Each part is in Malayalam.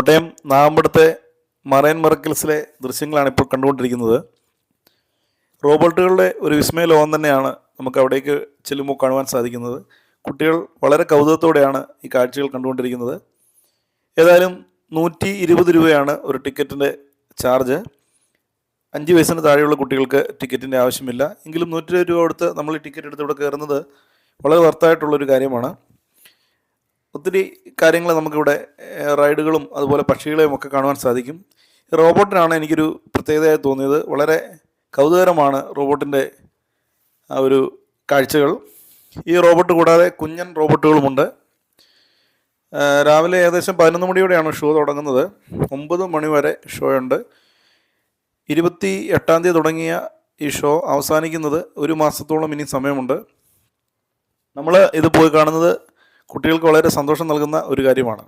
കോട്ടയം നാമ്പടത്തെ മറൈൻ മെറക്കിൾസിലെ ദൃശ്യങ്ങളാണ് ഇപ്പോൾ കണ്ടുകൊണ്ടിരിക്കുന്നത്. റോബോട്ടുകളുടെ ഒരു വിസ്മയ ലോകം തന്നെയാണ് നമുക്ക് അവിടേക്ക് ചെല്ലുമ്പോൾ കാണുവാൻ സാധിക്കുന്നത്. കുട്ടികൾ വളരെ കൗതുകത്തോടെയാണ് ഈ കാഴ്ചകൾ കണ്ടുകൊണ്ടിരിക്കുന്നത്. ഏതായാലും നൂറ്റി ഇരുപത് രൂപയാണ് ഒരു ടിക്കറ്റിന്റെ ചാർജ്. അഞ്ച് വയസ്സിന് താഴെയുള്ള കുട്ടികൾക്ക് ടിക്കറ്റിന്റെ ആവശ്യമില്ല. എങ്കിലും നൂറ്റി രൂപ കൊടുത്ത് നമ്മൾ ഈ ടിക്കറ്റ് എടുത്ത് ഇവിടെ കയറുന്നത് വളരെ വർത്തായിട്ടുള്ളൊരു കാര്യമാണ്. ഒത്തിരി കാര്യങ്ങൾ നമുക്കിവിടെ റൈഡുകളും അതുപോലെ പക്ഷികളെയും ഒക്കെ കാണുവാൻ സാധിക്കും. റോബോട്ടിനാണ് എനിക്കൊരു പ്രത്യേകതയായി തോന്നിയത്. വളരെ കൗതുകരമാണ് റോബോട്ടിന്റെ ആ ഒരു കാഴ്ചകൾ. ഈ റോബോട്ട് കൂടാതെ കുഞ്ഞൻ റോബോട്ടുകളുമുണ്ട്. രാവിലെ ഏകദേശം പതിനൊന്ന് മണിയോടെയാണ് ഷോ തുടങ്ങുന്നത്. ഒമ്പത് മണി വരെ ഷോ ഉണ്ട് ഇരുപത്തി എട്ടാം തീയതി തുടങ്ങിയ ഈ ഷോ അവസാനിക്കുന്നത് ഒരു മാസത്തോളം ഇനി സമയമുണ്ട്. നമ്മൾ ഇത് പോയി കാണുന്നത് കുട്ടികൾക്ക് വളരെ സന്തോഷം നൽകുന്ന ഒരു കാര്യമാണ്.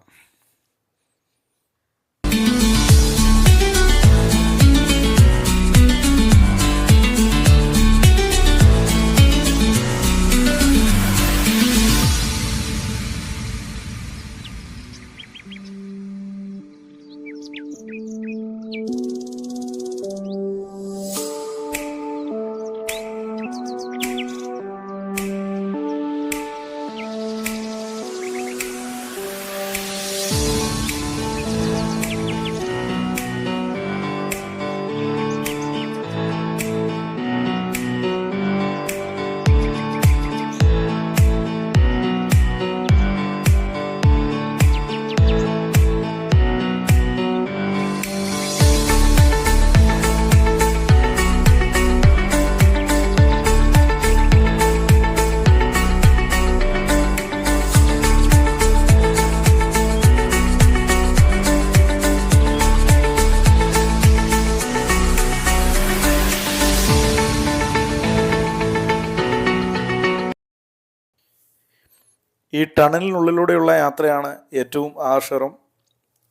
ഈ ടണലിനുള്ളിലൂടെയുള്ള യാത്രയാണ് ഏറ്റവും ആകർഷകം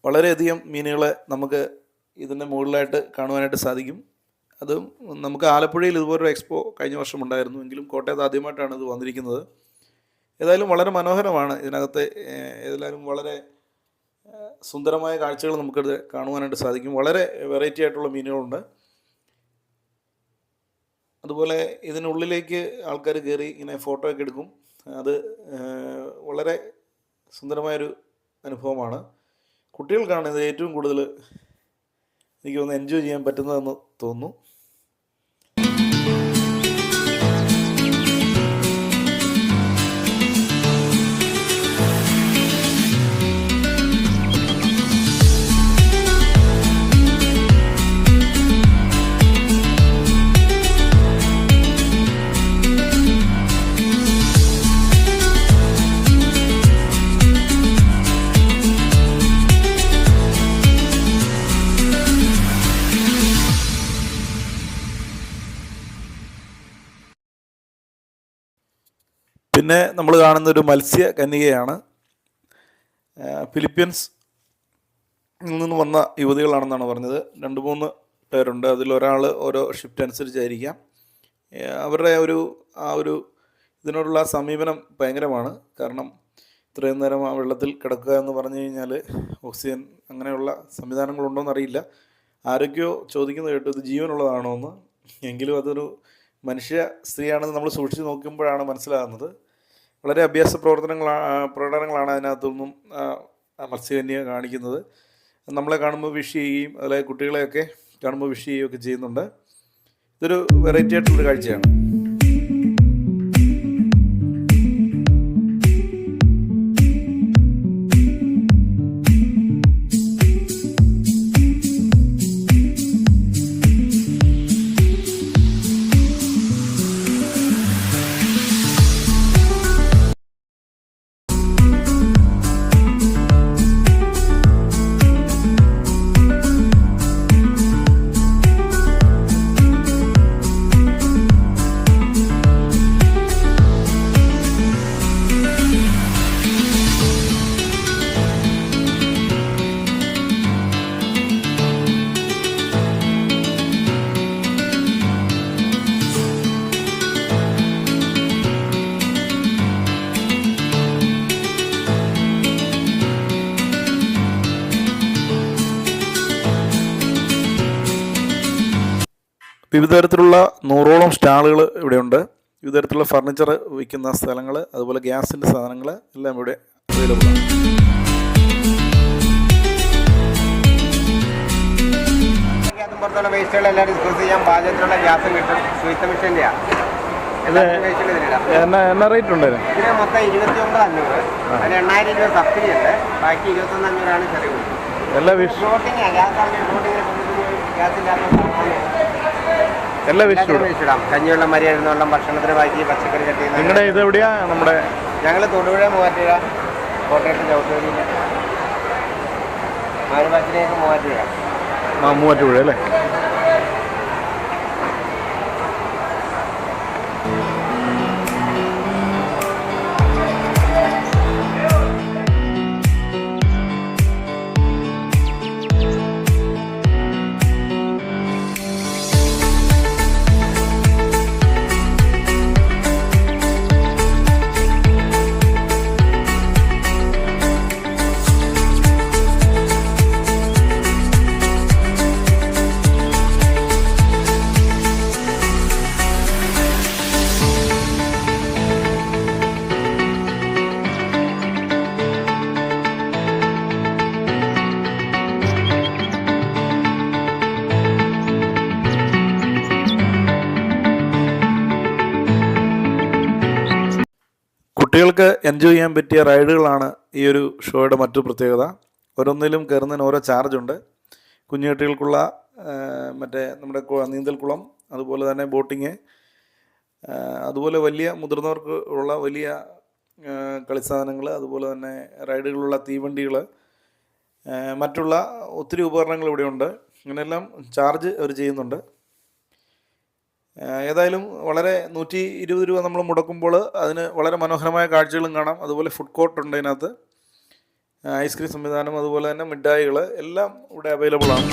വളരെയധികം മീനുകളെ നമുക്ക് ഇതിന്റെ മുകളിലായിട്ട് കാണുവാനായിട്ട് സാധിക്കും. അത് നമുക്ക് ആലപ്പുഴയിൽ ഇതുപോലൊരു എക്സ്പോ കഴിഞ്ഞ വർഷം ഉണ്ടായിരുന്നു. എങ്കിലും കോട്ടയത്ത് ആദ്യമായിട്ടാണ് ഇത് വന്നിരിക്കുന്നത്. ഏതായാലും വളരെ മനോഹരമാണ് ഇതിനകത്തെ ഏതായാലും വളരെ സുന്ദരമായ കാഴ്ചകൾ നമുക്കിത് കാണുവാനായിട്ട് സാധിക്കും. വളരെ വെറൈറ്റി ആയിട്ടുള്ള മീനുകളുണ്ട്. അതുപോലെ ഇതിനുള്ളിലേക്ക് ആൾക്കാർ കയറി ഇങ്ങനെ ഫോട്ടോ ഒക്കെ എടുക്കും. അത് വളരെ സുന്ദരമായൊരു അനുഭവമാണ്. കുട്ടികൾക്കാണ് ഇത് ഏറ്റവും കൂടുതൽ എനിക്ക് തോന്നുന്നു എൻജോയ് ചെയ്യാൻ പറ്റുന്നതെന്ന് തോന്നുന്നു. പിന്നെ നമ്മൾ കാണുന്ന ഒരു മത്സ്യ കന്യകയാണ് ഫിലിപ്പീൻസ് നിന്ന് വന്ന യുവതികളാണെന്നാണ് പറഞ്ഞത്. രണ്ട് മൂന്ന് പേരുണ്ട്. അതിലൊരാൾ ഓരോ ഷിഫ്റ്റ് അനുസരിച്ചായിരിക്കാം. അവരുടെ ഒരു ആ ഒരു ഇതിനോടുള്ള സമീപനം ഭയങ്കരമാണ്. കാരണം ഇത്രയും നേരം ആ വെള്ളത്തിൽ കിടക്കുക എന്ന് പറഞ്ഞു കഴിഞ്ഞാൽ ഓക്സിജൻ അങ്ങനെയുള്ള സംവിധാനങ്ങളുണ്ടോയെന്ന് അറിയില്ല ആരൊക്കെയോ ചോദിക്കുന്നത് കേട്ടു ഇത് ജീവനുള്ളതാണോ എന്ന് എങ്കിലും അതൊരു മനുഷ്യ സ്ത്രീയാണെന്ന് നമ്മൾ സൂക്ഷിച്ച് നോക്കുമ്പോഴാണ് മനസ്സിലാകുന്നത്. വളരെ അഭ്യാസ പ്രവർത്തനങ്ങളാണ് പ്രകടനങ്ങളാണ് അതിനകത്തൊന്നും മത്സ്യകന്യ കാണിക്കുന്നത്. നമ്മളെ കാണുമ്പോൾ വിഷ് ചെയ്യുകയും അതായത് കുട്ടികളെയൊക്കെ കാണുമ്പോൾ വിഷ് ചെയ്യുകയൊക്കെ ചെയ്യുന്നുണ്ട്. ഇതൊരു വെറൈറ്റി ആയിട്ടുള്ളൊരു കാഴ്ചയാണ്. വിവിധ തരത്തിലുള്ള നൂറോളം സ്റ്റാളുകൾ ഇവിടെയുണ്ട്. വിവിധ തരത്തിലുള്ള ഫർണിച്ചർ വിൽക്കുന്ന സ്ഥലങ്ങൾ അതുപോലെ ഗ്യാസിന്റെ സാധനങ്ങൾ എല്ലാം ഇവിടെ അവൈലബിൾ ആണ്. പുറത്തുള്ള വേസ്റ്റുകളെല്ലാം ഡിസ്പോസ് ചെയ്യാൻ ഗ്യാസ് കിട്ടും. സുയിത്ത മിഷന്റെയാണ് എന്നാ റേറ്റ് ഉണ്ട് ഇതിന് മൊത്തം ഇരുപത്തി ഒമ്പത് അഞ്ഞൂറ്. അതിന് എണ്ണായിരം രൂപ സബ്സിഡി ഉണ്ട്. ബാക്കി ഇരുപത്തൊന്ന് അഞ്ഞൂറാണ് ചെറിയ എല്ലാ ഗ്യാസ് ഇല്ലാത്ത എല്ലാ വേസ്റ്റ് ഇടാം. കഞ്ഞിവെള്ളം മരി വെള്ളം ഭക്ഷണത്തിന് ബാക്കി പച്ചക്കറി കട്ടി നിങ്ങളുടെ ഇത് എവിടെയാ? നമ്മുടെ ഞങ്ങൾ തൊടുപുഴ മൂവാറ്റുപുഴ കോട്ടയത്ത് ചവിട്ടൂരി മാരുപാച്ചിലേക്ക് മൂവാറ്റുപുഴ. മൂവാറ്റുപുഴ അല്ലേ? കുട്ടികൾക്ക് എൻജോയ് ചെയ്യാൻ പറ്റിയ റൈഡുകളാണ് ഈ ഒരു ഷോയുടെ മറ്റു പ്രത്യേകത. ഓരോന്നിലും കയറുന്നതിന് ഓരോ ചാർജുണ്ട് കുഞ്ഞു കുട്ടികൾക്കുള്ള ആ, മറ്റേ നമ്മുടെ നീന്തൽക്കുളം അതുപോലെ തന്നെ ബോട്ടിങ് അതുപോലെ വലിയ മുതിർന്നവർക്ക് ഉള്ള വലിയ കളിസാധനങ്ങൾ അതുപോലെ തന്നെ റൈഡുകളുള്ള തീവണ്ടികൾ മറ്റുള്ള ഒത്തിരി ഉപകരണങ്ങൾ ഇവിടെയുണ്ട്. ഇങ്ങനെയെല്ലാം ചാർജ് അവർ ചെയ്യുന്നുണ്ട്. ഏതായാലും വളരെ നൂറ്റി ഇരുപത് രൂപ നമ്മൾ മുടക്കുമ്പോൾ അതിന് വളരെ മനോഹരമായ കാഴ്ചകളും കാണാം. അതുപോലെ ഫുഡ് കോർട്ട് ഉണ്ട് അതിനകത്ത്. ഐസ്ക്രീം സംവിധാനം അതുപോലെ തന്നെ മിഠായികൾ എല്ലാം ഇവിടെ അവൈലബിൾ ആണ്.